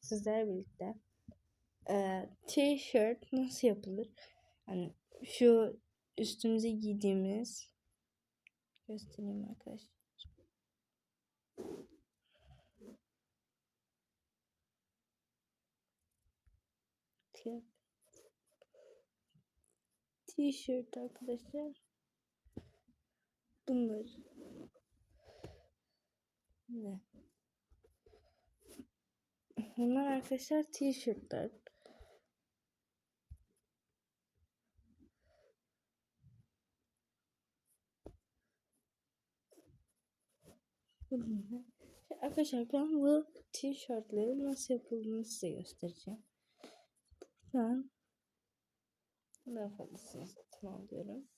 sizlerle birlikte e, t-shirt nasıl yapılır? Yani şu üstümüze giydiğimiz göstereyim arkadaşlar. T-shirt arkadaşlar. Bunlar. Ne? Bunlar arkadaşlar t-shirtler. Arkadaşlar ben bu tişörtlerin nasıl yapıldığını size göstereceğim. Buradan daha fazlasını satın alıyorum.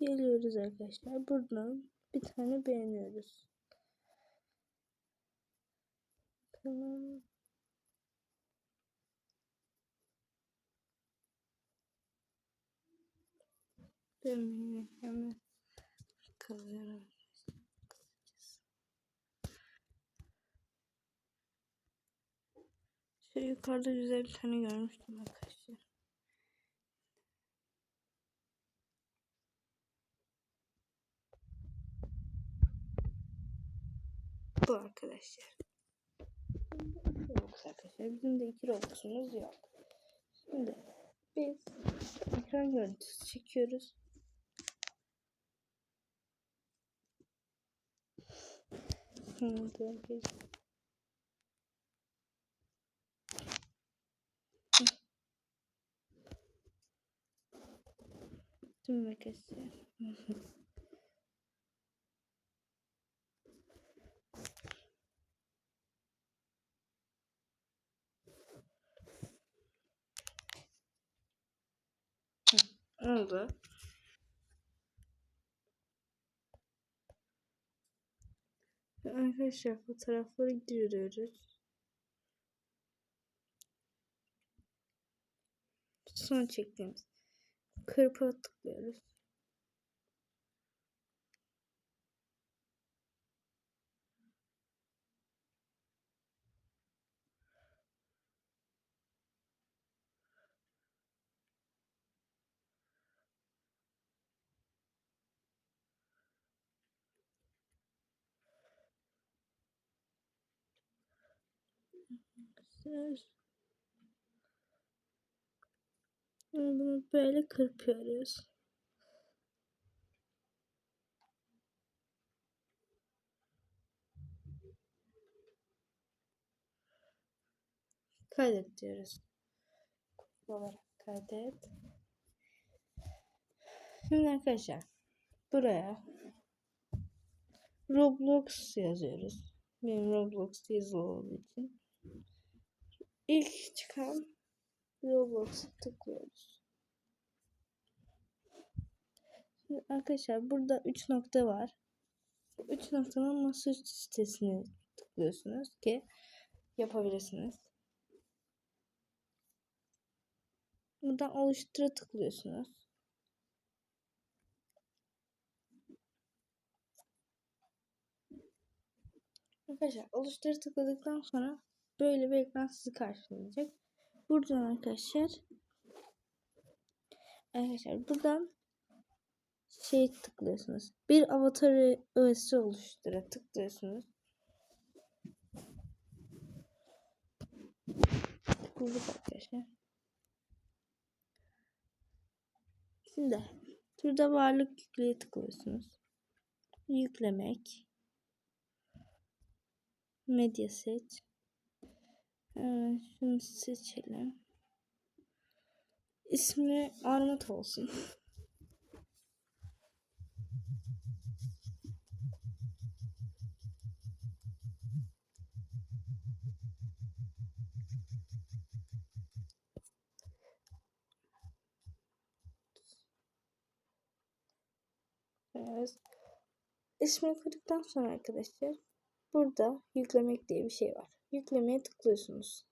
Geliyoruz arkadaşlar. Buradan bir tane beğeniyoruz. Tamam. Ben hemen kalıyorum. Şu yukarıda güzel bir tane görmüştüm arkadaşlar. Bu arkadaşlar. Robux arkadaşlar. Bizim de 2 Robux'umuz yok. Şimdi biz ekran görüntüsü çekiyoruz. Şimdi arkadaşlar. Tüm arkadaşlar. Oldu. Arkadaşlar fotoğrafları giriyoruz. Son çektiğimiz kırpa tıklıyoruz. Bunu böyle kırpıyoruz. Kaydet diyoruz. Olarak kaydet. Şimdi arkadaşlar buraya Roblox yazıyoruz. Benim Roblox yazılı olduğu için. İlk çıkan Roblox'a tıklıyoruz. Şimdi arkadaşlar burada 3 nokta var. Bu 3 noktanın masaüstü sitesine tıklıyorsunuz ki yapabilirsiniz. Buradan oluştura tıklıyorsunuz. Arkadaşlar oluştura tıkladıktan sonra böyle bir ekran sizi karşılayacak. Buradan arkadaşlar arkadaşlar buradan şey tıklıyorsunuz. Bir avatar öğesi oluştura tıklıyorsunuz. Tıkladık arkadaşlar. Şimdi şurada varlık yükleye tıklıyorsunuz. Yüklemek. Medya seç. Evet, şunu seçelim. İsmi Armut olsun. Evet. İsmini koyduktan sonra arkadaşlar burada yüklemek diye bir şey var. Yüklemeye tıklıyorsunuz.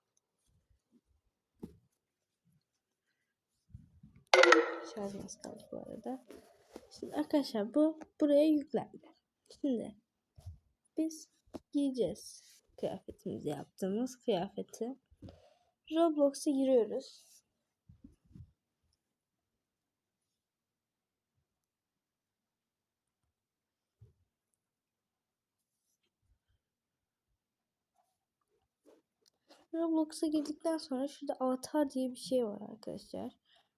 Şarjımız kaldı bu arada. Şimdi arkadaşlar bu buraya yüklendi. Şimdi biz giyeceğiz kıyafetimizi yaptığımız kıyafeti. Roblox'a giriyoruz. Roblox'a girdikten sonra şurada avatar diye bir şey var arkadaşlar.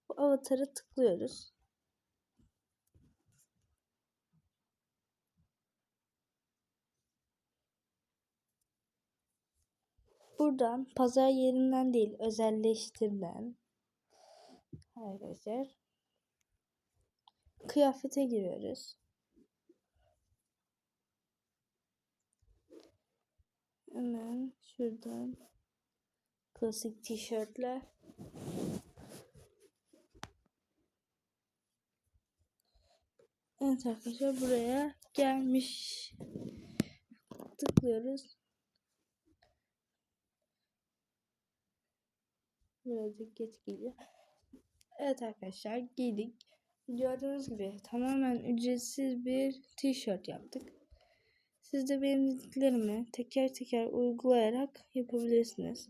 Bu avatara tıklıyoruz. Buradan pazar yerinden değil özelleştirden arkadaşlar kıyafete giriyoruz. Hemen şuradan klasik tişörtler Evet arkadaşlar buraya gelmiş. Tıklıyoruz. Birazcık geç geliyor. Evet arkadaşlar giydik. Gördüğünüz gibi tamamen ücretsiz bir tişört yaptık. Siz de benim dediklerimi teker teker uygulayarak yapabilirsiniz.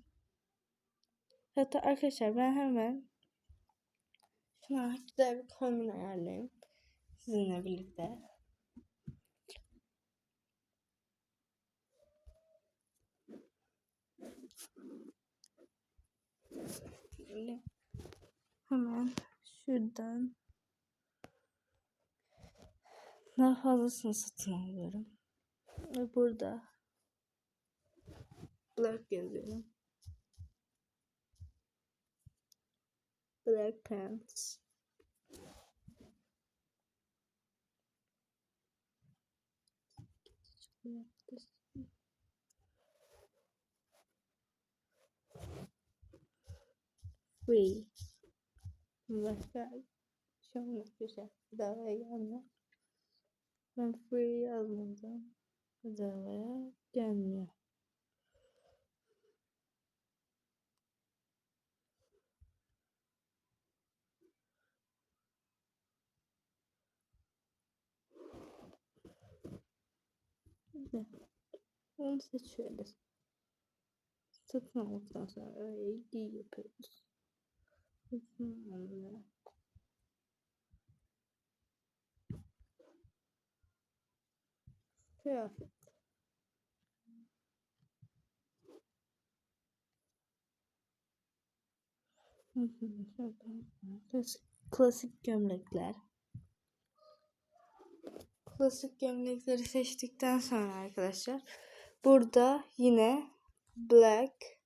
Hatta arkadaşlar ben hemen şuna güzel bir kombin ayarlayayım. Sizinle birlikte. Hemen şuradan daha fazlasını satın alıyorum. Ve burada black yazıyorum. Black pants. Free. Başka şey olmaz güzel. Gelmiyor. Ben free yazmadım. Bedavaya gelmiyor. Onu seçiyoruz. Satın aldıktan sonra öyle giy yapıyoruz. Satın alma. Kıyafet. Klasik, klasik gömlekler. Klasik gömlekleri seçtikten sonra arkadaşlar burada yine black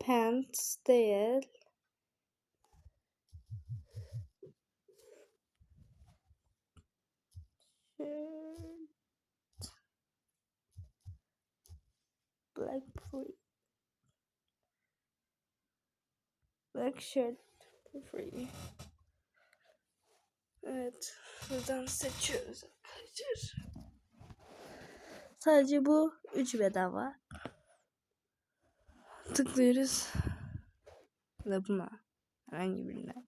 pants değil black free black shirt free Evet. Buradan seçiyoruz arkadaşlar. Sadece bu 3 bedava. Tıklıyoruz. Ve buna. Herhangi birine.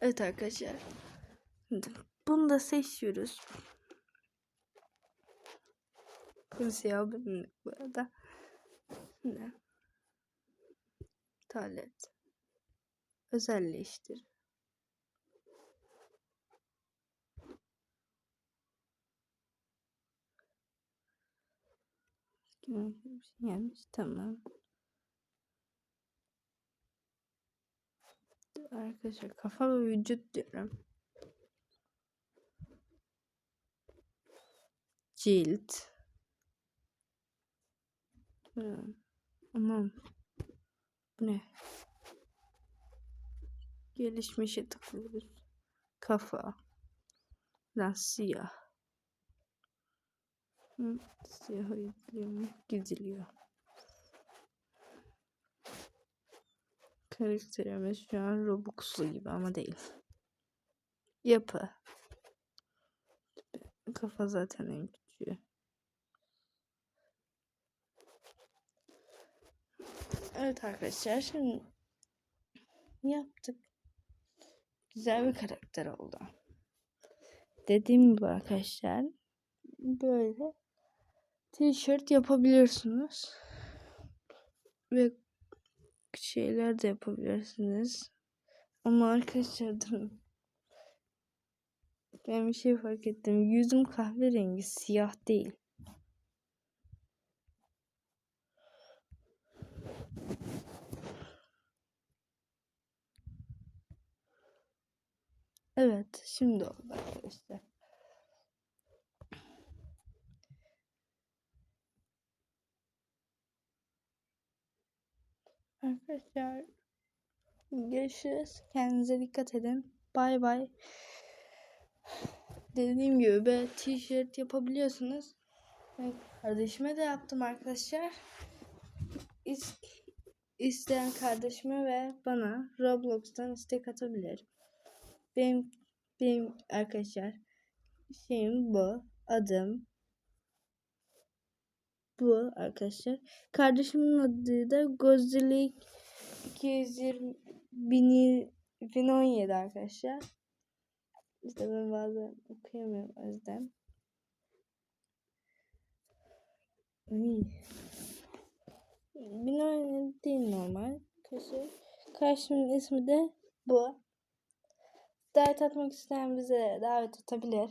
Evet arkadaşlar. Bunu da seçiyoruz. Bu siyah benim bu arada. Şimdi iptal et. Özelleştir. Bir şey gelmiş. Tamam. Arkadaşlar kafa ve vücut diyorum. Cilt. Hmm. Aman. Bu ne? Gelişmişe tıklıyoruz. Kafa. Lan siyah. Siyah gidiliyor mu? Gidiliyor. Karakterimiz şu an Robux'lu gibi ama değil. Yapı. Kafa zaten en küçüğü. Evet arkadaşlar şimdi yaptık. Güzel bir karakter oldu. Dediğim gibi arkadaşlar böyle tişört yapabilirsiniz. Ve şeyler de yapabilirsiniz. Ama arkadaşlar durun. Ben bir şey fark ettim. Yüzüm kahverengi, siyah değil. Evet, şimdi oldu arkadaşlar. Arkadaşlar görüşürüz. Kendinize dikkat edin. Bay bay. Dediğim gibi böyle t-shirt yapabiliyorsunuz. Ben kardeşime de yaptım arkadaşlar. İs- isteyen kardeşime ve bana Roblox'tan istek atabilir. Benim benim arkadaşlar şeyim bu. Adım bu arkadaşlar. Kardeşimin adı da Gozilik 220 2017 arkadaşlar. İşte ben bazen okuyamıyorum o yüzden. Ay. 2017 değil normal. Arkadaşlar. Kardeşimin ismi de bu. Davet atmak isteyen bize davet atabilir.